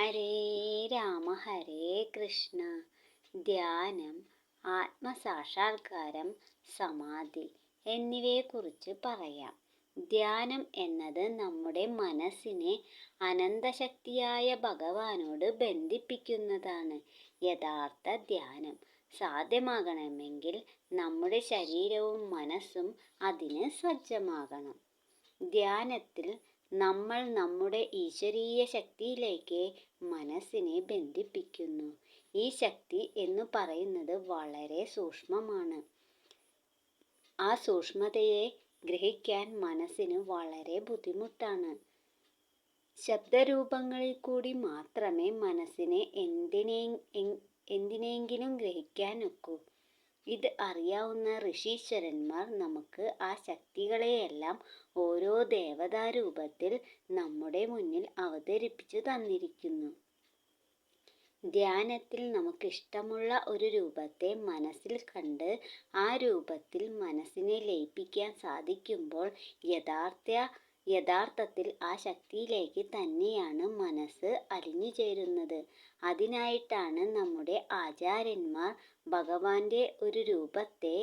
ഹരേ രാമ ഹരേ കൃഷ്ണ. ധ്യാനം ആത്മസാക്ഷാത്കാരം സമാധി എന്നിവയെക്കുറിച്ച് പറയാം. ധ്യാനം എന്നത് നമ്മുടെ മനസ്സിനെ അനന്തശക്തിയായ ഭഗവാനോട് ബന്ധിപ്പിക്കുന്നതാണ് യഥാർത്ഥ ധ്യാനം. സാധ്യമാകണമെങ്കിൽ നമ്മുടെ ശരീരവും മനസ്സും അതിന് സജ്ജമാകണം. ധ്യാനത്തിൽ നമ്മൾ നമ്മുടെ ഈശ്വരീയ ശക്തിയിലേക്ക് മനസ്സിനെ ബന്ധിപ്പിക്കുന്നു. ഈ ശക്തി എന്ന് പറയുന്നത് വളരെ സൂക്ഷ്മമാണ്. ആ സൂക്ഷ്മതയെ ഗ്രഹിക്കാൻ മനസ്സിന് വളരെ ബുദ്ധിമുട്ടാണ്. ശബ്ദരൂപങ്ങളിൽ കൂടി മാത്രമേ മനസ്സിനെ എന്തിനെ എന്തിനെങ്കിലും ഗ്രഹിക്കാൻ ഒക്കൂ. ഇത് അറിയാവുന്ന ഋഷീശ്വരന്മാർ നമുക്ക് ആ ശക്തികളെയെല്ലാം ഓരോ ദേവതാരൂപത്തിൽ നമ്മുടെ മുന്നിൽ അവതരിപ്പിച്ചു തന്നിരിക്കുന്നു. ധ്യാനത്തിൽ നമുക്കിഷ്ടമുള്ള ഒരു രൂപത്തെ മനസ്സിൽ കണ്ട് ആ രൂപത്തിൽ മനസ്സിനെ ലയിപ്പിക്കാൻ സാധിക്കുമ്പോൾ യഥാർത്ഥ യഥാർത്ഥത്തിൽ ആ ശക്തിയിലേക്ക് തന്നെയാണ് മനസ്സ് അലിഞ്ഞു ചേരുന്നത്. അതിനായിട്ടാണ് നമ്മുടെ ആചാര്യന്മാർ ഭഗവാന്റെ ഒരു രൂപത്തെ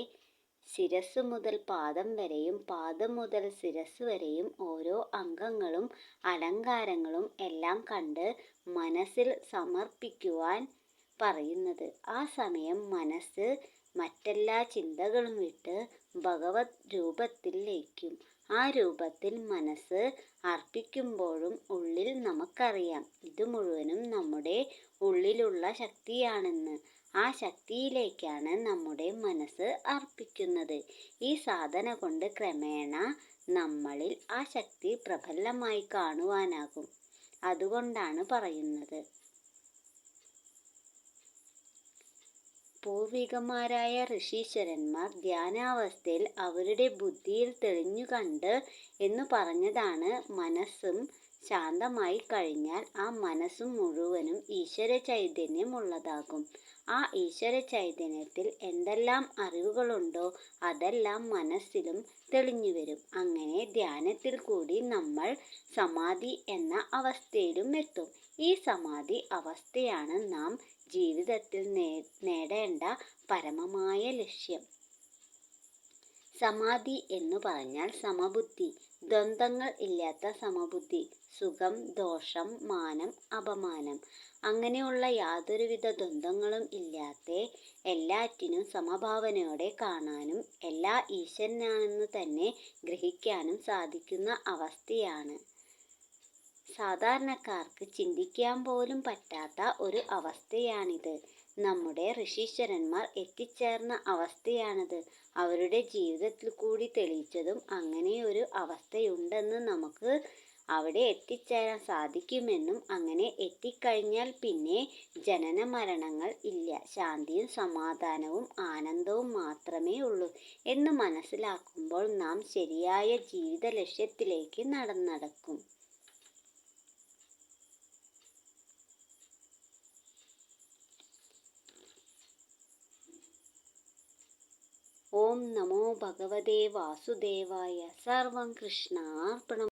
ശിരസ് മുതൽ പാദം വരെയും പാദം മുതൽ ശിരസ് വരെയും ഓരോ അംഗങ്ങളും അലങ്കാരങ്ങളും എല്ലാം കണ്ട് മനസ്സിൽ സമർപ്പിക്കുവാൻ പറയുന്നത്. ആ സമയം മനസ്സ് മറ്റെല്ലാ ചിന്തകളും വിട്ട് ഭഗവത് രൂപത്തിൽ ലയിക്കും ആ രൂപത്തിൽ മനസ്സ് അർപ്പിക്കുമ്പോഴും ഉള്ളിൽ നമുക്കറിയാം. ഇത് മുഴുവനും നമ്മുടെ ഉള്ളിലുള്ള ശക്തിയാണെന്ന്. ആ ശക്തിയിലേക്കാണ് നമ്മുടെ മനസ്സ് അർപ്പിക്കുന്നത്. ഈ സാധന കൊണ്ട് ക്രമേണ നമ്മളിൽ ആ ശക്തി പ്രബലമായി കാണുവാനാകും. അതുകൊണ്ടാണ് പറയുന്നത്. പൂർവികന്മാരായ ഋഷീശ്വരന്മാർ ധ്യാനാവസ്ഥയിൽ അവരുടെ ബുദ്ധിയിൽ തെളിഞ്ഞു കണ്ട് എന്നു പറഞ്ഞതാണ് മനസ്സും ശാന്തമായി കഴിഞ്ഞാൽ ആ മനസ്സും മുഴുവനും ഈശ്വര ചൈതന്യമുള്ളതാകും ആ ഈശ്വര ചൈതന്യത്തിൽ എന്തെല്ലാം അറിവുകളുണ്ടോ അതെല്ലാം മനസ്സിലും തെളിഞ്ഞു വരും അങ്ങനെ ധ്യാനത്തിൽ കൂടി നമ്മൾ സമാധി എന്ന അവസ്ഥയിലും എത്തും. ഈ സമാധി അവസ്ഥയാണ് നാം ജീവിതത്തിൽ നേടേണ്ട പരമമായ ലക്ഷ്യം. സമാധി എന്ന് പറഞ്ഞാൽ സമബുദ്ധി. ദ്വന്ദ്ങ്ങൾ ഇല്ലാത്ത സമബുദ്ധി സുഖം ദോഷം മാനം അപമാനം. അങ്ങനെയുള്ള യാതൊരുവിധ ദ്വന്ദ്ങ്ങളും ഇല്ലാത്ത എല്ലാറ്റിനും സമഭാവനയോടെ കാണാനും എല്ലാ ഈശ്വരനാണെന്ന് തന്നെ ഗ്രഹിക്കാനും സാധിക്കുന്ന അവസ്ഥയാണ്. സാധാരണക്കാർക്ക് ചിന്തിക്കാൻ പോലും പറ്റാത്ത ഒരു അവസ്ഥയാണിത്. നമ്മുടെ ഋഷീശ്വരന്മാർ എത്തിച്ചേർന്ന അവസ്ഥയാണത്. അവരുടെ ജീവിതത്തിൽ കൂടി തെളിയിച്ചതും അങ്ങനെ ഒരു അവസ്ഥയുണ്ടെന്ന് നമുക്ക് അവിടെ എത്തിച്ചേരാൻ സാധിക്കുമെന്നും അങ്ങനെ എത്തിക്കഴിഞ്ഞാൽ പിന്നെ ജനന മരണങ്ങൾ ഇല്ല. ശാന്തിയും സമാധാനവും ആനന്ദവും മാത്രമേ ഉള്ളൂ എന്ന് മനസ്സിലാക്കുമ്പോൾ നാം ശരിയായ ജീവിത ലക്ഷ്യത്തിലേക്ക് നടന്നടക്കും. नमो भगवते वासुदेवाय सर्वं कृष्णार्पणम्